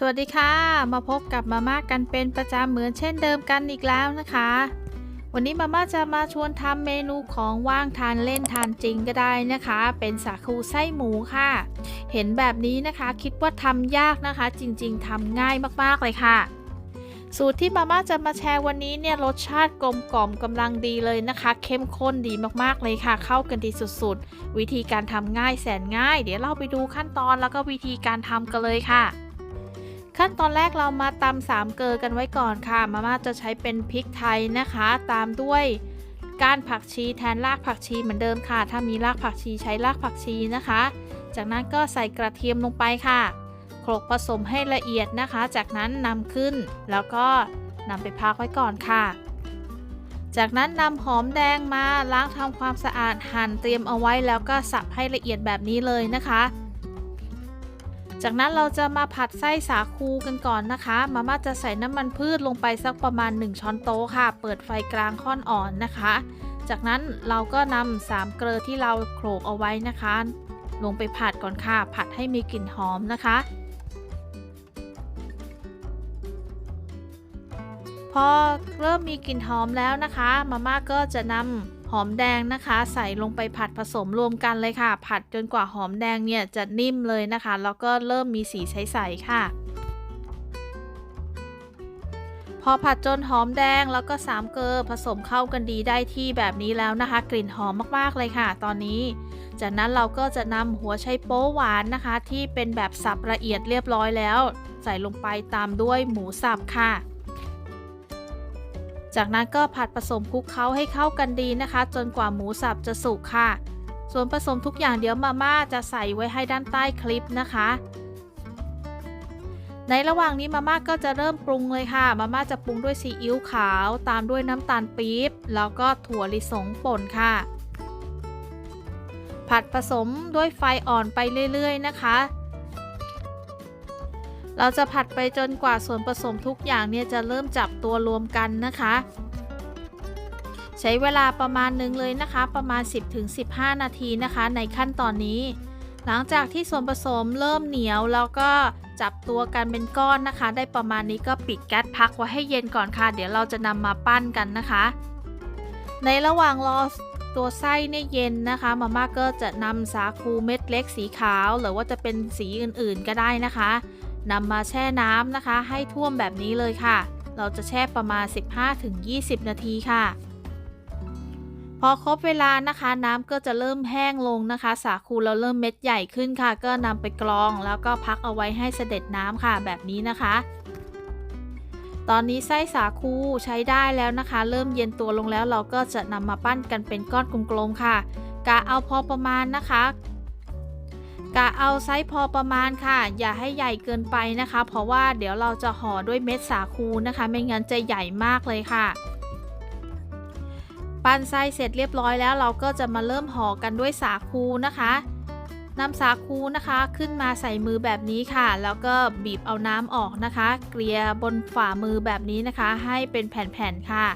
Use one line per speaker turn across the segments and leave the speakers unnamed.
สวัสดีค่ะ มาพบกับมาม่ากันเป็นประจำเหมือนเช่นเดิมกันอีกแล้วนะคะ วันนี้มาม่าจะมาชวนทำเมนูของว่างทานเล่นทานจริงก็ได้นะคะ เป็นสาคูไส้หมูค่ะ เห็นแบบนี้นะคะคิดว่าทำยากนะคะ จริงๆทำง่ายมากๆเลยค่ะ สูตรที่มาม่าจะมาแชร์วันนี้เนี่ยรสชาติกลมกล่อมกำลังดีเลยนะคะ เข้มข้นดีมากๆเลยค่ะ เข้ากันดีสุดๆ วิธีการทำง่ายแสนง่าย เดี๋ยวเราไปดูขั้นตอนแล้วก็วิธีการทำกันเลยค่ะ ขั้นตอนแรกเรามาตำสามเกลือกันไว้ก่อนค่ะ มาม่าจะใช้เป็นพริกไทยนะคะ ตามด้วยก้านผักชีแทนรากผักชีเหมือนเดิมค่ะ ถ้ามีรากผักชีใช้รากผักชีนะคะ จากนั้นก็ใส่กระเทียมลงไปค่ะโขลกผสมให้ละเอียดนะคะ จากนั้นนำขึ้น แล้วก็นำไปพักไว้ก่อนค่ะ จากนั้นนำหอมแดงมาล้างทำความสะอาดหั่นเตรียมเอาไว้แล้วก็สับให้ละเอียดแบบนี้เลยนะคะ จากนั้นเราจะมาผัดไส้สาคูกันก่อนนะคะ มาม่าจะใส่น้ำมันพืชลงไปสักประมาณ 1 ช้อนโต๊ะค่ะ เปิดไฟกลางค่อนอ่อนนะคะ จากนั้นเราก็นำสามเกลือที่เราโขลกเอาไว้นะคะ ลงไปผัดก่อนค่ะ ผัดให้มีกลิ่นหอมนะคะพอเริ่มมีกลิ่นหอมแล้วนะคะ มาม่าก็จะนำ หอมแดงนะคะ ใส่ลงไปผัดผสมรวมกันเลยค่ะ ผัดจนกว่าหอมแดงเนี่ยจะนิ่มเลยนะคะ แล้วก็เริ่มมีสีใสๆค่ะ พอผัดจนหอมแดงแล้วก็สามเกลือผสมเข้ากันดีได้ที่แบบนี้แล้วนะคะ กลิ่นหอมมากๆเลยค่ะ ตอนนี้ จากนั้นเราก็จะนำหัวไชโป๊หวานนะคะ ที่เป็นแบบสับละเอียดเรียบร้อยแล้ว ใส่ลงไปตามด้วยหมูสับค่ะ จากนั้นก็ผัดผสมคลุกเคล้าให้เข้ากันดีนะคะ จนกว่าหมูสับจะสุกค่ะ ส่วนผสมทุกอย่างเดี๋ยวมาม่าจะใส่ไว้ให้ด้านใต้คลิปนะคะ ในระหว่างนี้มาม่าก็จะเริ่มปรุงเลยค่ะ มาม่าจะปรุงด้วยซีอิ๊วขาว ตามด้วยน้ำตาลปี๊บแล้วก็ถั่วลิสงป่นค่ะ ผัดผสมด้วยไฟอ่อนไปเรื่อยๆนะคะ เราจะผัดไปจนกว่าส่วนผสมทุกอย่างเนี่ยจะเริ่มจับตัวรวมกันนะคะ ใช้เวลาประมาณหนึ่งเลยนะคะ ประมาณ 10-15 นาทีนะคะ ในขั้นตอนนี้ หลังจากที่ส่วนผสมเริ่มเหนียวแล้วก็จับตัวกันเป็นก้อนนะคะ ได้ประมาณนี้ก็ปิดแก๊สพักไว้ให้เย็นก่อนค่ะ เดี๋ยวเราจะนำมาปั้นกันนะคะ ในระหว่างรอตัวไส้เนี่ยเย็นนะคะมาม่าก็จะนำสาคูเม็ดเล็กสีขาว หรือว่าจะเป็นสีอื่นๆก็ได้นะคะ นำมาแช่น้ำนะคะ ให้ท่วมแบบนี้เลยค่ะ เราจะแช่ประมาณ 15-20 นาทีค่ะ พอครบเวลานะคะ น้ำก็จะเริ่มแห้งลงนะคะ สาคูเราเริ่มเม็ดใหญ่ขึ้นค่ะ ก็นำไปกรองแล้วก็พักเอาไว้ให้เสด็จน้ำค่ะ แบบนี้นะคะตอนนี้ไส้สาคูใช้ได้แล้วนะคะ เริ่มเย็นตัวลงแล้วเราก็จะนำมาปั้นกันเป็นก้อนกลมๆค่ะ กะเอาพอประมาณนะคะ กะเอาไซส์พอประมาณค่ะ อย่าให้ใหญ่เกินไปนะคะ เพราะว่าเดี๋ยวเราจะห่อด้วยเม็ดสาคูนะคะ ไม่งั้นจะใหญ่มากเลยค่ะ ปั้นไส้เสร็จเรียบร้อยแล้วเราก็จะมาเริ่มห่อกันด้วยสาคูนะคะนำสาคูนะคะขึ้นมาใส่มือแบบนี้ค่ะ แล้วก็บีบเอาน้ำออกนะคะ เกลี่ยบนฝ่ามือแบบนี้นะคะ ให้เป็นแผ่นๆค่ะ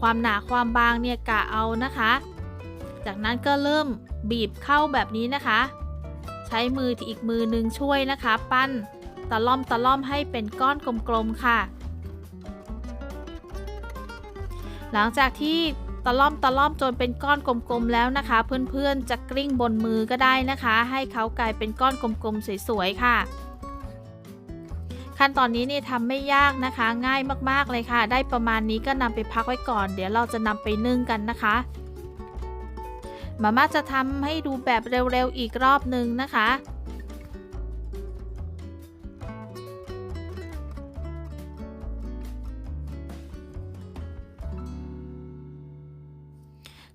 ความหนาความบางเนี่ยกะเอานะคะ จากนั้นก็เริ่มบีบเข้าแบบนี้นะคะ ใช้มือที่อีกมือนึงช่วยนะคะ ปั้นตะล่อมตะล่อมให้เป็นก้อนกลมๆค่ะ หลังจากที่ตะล่อมตะล่อมจนเป็นก้อนกลมๆแล้วนะคะ เพื่อนๆจะกลิ้งบนมือก็ได้นะคะ ให้เขากลายเป็นก้อนกลมๆสวยๆค่ะ ขั้นตอนนี้นี่ทำไม่ยากนะคะ ง่ายมากๆเลยค่ะ ได้ประมาณนี้ก็นำไปพักไว้ก่อน เดี๋ยวเราจะนำไปนึ่งกันนะคะ มาม่าจะทำให้ดูแบบเร็วๆอีกรอบหนึ่งนะคะ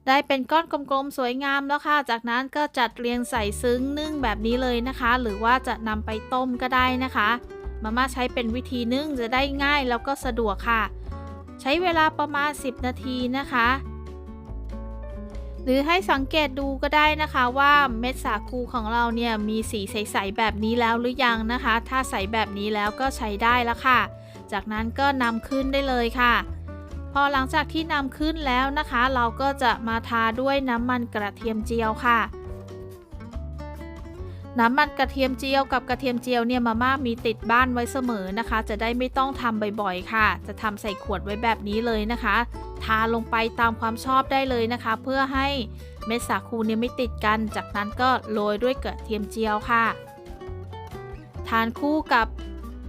ได้เป็นก้อนกลมๆ สวยงามแล้วค่ะ จากนั้นก็จัดเรียงใส่ซึ้งนึ่งแบบนี้เลยนะคะ หรือว่าจะนำไปต้มก็ได้นะคะ มาม่าใช้เป็นวิธีนึ่งจะได้ง่ายแล้วก็สะดวกค่ะ ใช้เวลาประมาณ 10 นาทีนะคะ หรือให้สังเกตดูก็ได้นะคะว่าเม็ดสาคูของเราเนี่ยมีสีใสๆแบบนี้แล้วหรือยังนะคะ ถ้าใสแบบนี้แล้วก็ใช้ได้แล้วค่ะ จากนั้นก็นำขึ้นได้เลยค่ะ พอหลังจากที่นำขึ้นแล้วนะคะ เราก็จะมาทาด้วยน้ำมันกระเทียมเจียวค่ะ น้ำมันกระเทียมเจียวกับกระเทียมเจียวเนี่ยมาม่ามีติดบ้านไว้เสมอนะคะ จะได้ไม่ต้องทำบ่อยๆ ค่ะ จะทำใส่ขวดไว้แบบนี้เลยนะคะ ทาลงไปตามความชอบได้เลยนะคะ เพื่อให้เม็ดสาคูเนี่ยไม่ติดกัน จากนั้นก็โรยด้วยกระเทียมเจียวค่ะ ทานคู่กับ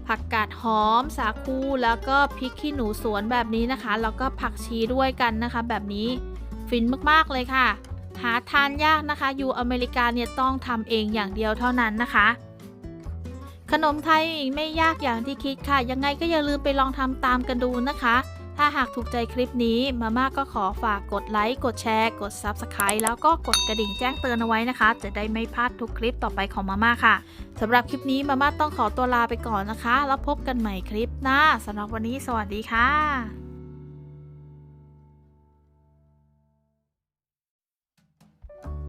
ผักกาดหอมสาคูแล้วก็พริกขี้หนูสวนแบบนี้นะคะ แล้วก็ผักชีด้วยกันนะคะ แบบนี้ฟินมากๆเลยค่ะ หาทานยากนะคะอยู่อเมริกาเนี่ยต้องทำเองอย่างเดียวเท่านั้นนะคะ ขนมไทยไม่ยากอย่างที่คิดค่ะ ยังไงก็อย่าลืมไปลองทำตามกันดูนะคะ ถ้าหากถูกใจคลิปนี้มาม่าก็ขอฝากกดไลค์กดแชร์ กด Subscribe แล้วก็กดกระดิ่งแจ้งเตือนเอาไว้นะคะ จะได้ไม่พลาดทุกคลิปต่อไปของมาม่าค่ะสำหรับคลิปนี้มาม่าต้องขอตัวลาไปก่อนนะคะ แล้วพบกันใหม่คลิปหน้าสำหรับวันนี้สวัสดีค่ะ